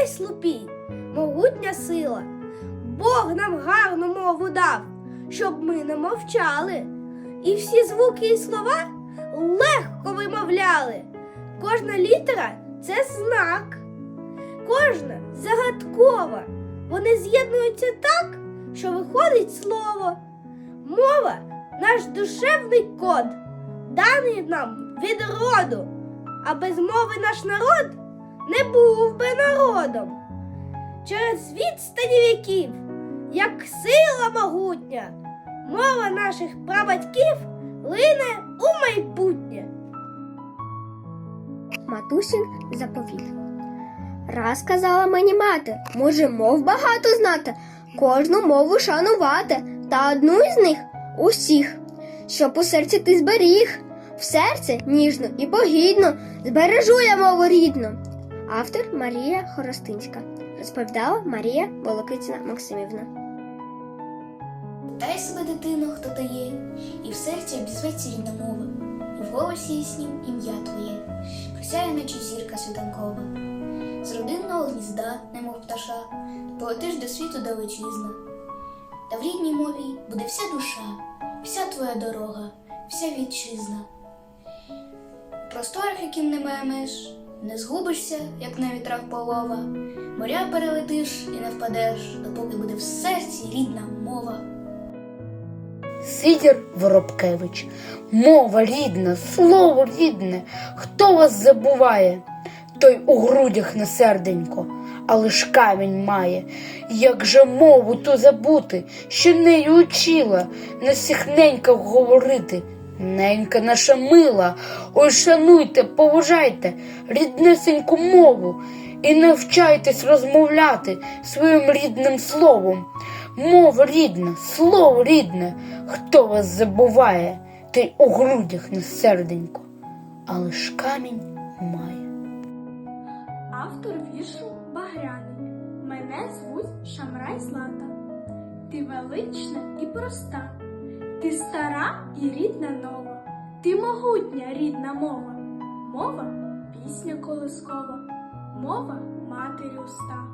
весь лупій, могутня сила. Бог нам гарну мову дав, щоб ми не мовчали. І всі звуки і слова легко вимовляли. Кожна літера це знак, кожна загадкова. Вони з'єднуються так, що виходить слово. Мова наш душевний код, даний нам від роду, а без мови наш народ не був би народом. Через відстані віків, як сила могутня, мова наших прабатьків лине у майбутнє. Матусін заповіт. Раз казала мені мати, може мов багато знати, кожну мову шанувати, та одну із них усіх, щоб у серці ти зберіг, в серці ніжно і погідно збережу я мову рідну. Автор Марія Хоростинська. Розповідала Марія Волокицина Максимівна. Дай себе дитино, хто ти є, і в серці обізветься рідна мова, і в голосі яснім ім'я твоє, присяє наче зірка світанкова. З родинного гнізда, немов пташа, полетиш до світу далечізна. Та в рідній мові буде вся душа, вся твоя дорога, вся вітчизна. У просторах, яким немає меж, не згубишся, як на вітрах полова, моря перелетиш і не впадеш, допоки буде в серці рідна мова. Сидір Воробкевич, мова рідна, слово рідне, хто вас забуває, той у грудях не серденько, але ж камінь має. Як же мову ту забути, що нею учила, не сихненько говорити. Ненька наша мила, ой шануйте, поважайте ріднесеньку мову і навчайтесь розмовляти своїм рідним словом. Мова рідна, слово рідне, хто вас забуває, той у грудях не серденько, але ж камінь має. Автор віршу Багряний. Мене звуть Шамрай Злата. Ти велична і проста. Ти стара і рідна нова. Ти могутня рідна мова. Мова пісня колискова. Мова матері уста.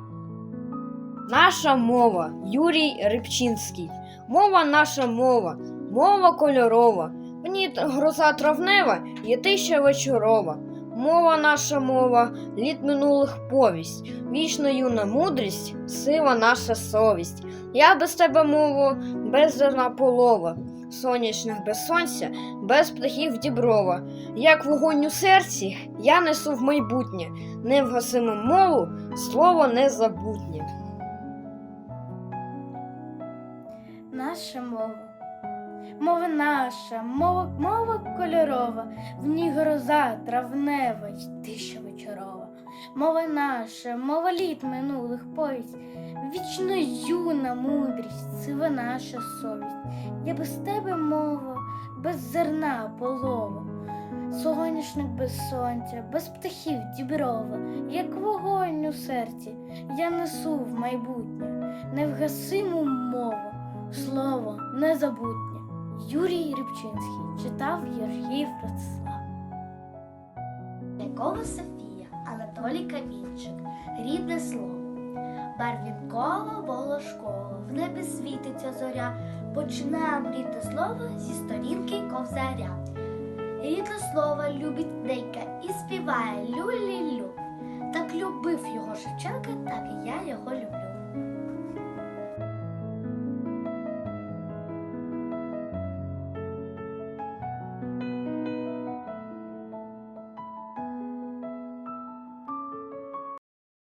Наша мова Юрій Рибчинський. Мова наша мова, мова кольорова. В ній гроза травнева є тища вечорова. Мова наша мова, літ минулих повість, вічна юна мудрість, сила наша совість. Я без тебе мову, без зерна полова, сонячних без сонця, без птахів діброва. Як вогонь у серці, я несу в майбутнє, невгасиму мову, слово незабутнє. наша мова. Мова наша, мова, мова кольорова, в ній гроза травнева й тиша. Мова наша, мова літ минулих повість, вічно юна мудрість, сива наша совість. Я без тебе мова, без зерна полова, соняшник без сонця, без птахів діброва, як вогонь у серці, я несу в майбутнє невгасиму мову слово незабутнє. Юрій Рибчинський читав Єргіїв Ростислав. Полякова Софія, Анатолій Камінчик, рідне слово. Барвінкова волошкова, в небі світиться зоря, починаємо рідне слово зі сторінки ковзаря. Рідне слово любить ненька і співає лю-лі-лю. Так любив його Шевченка, так і я його люблю.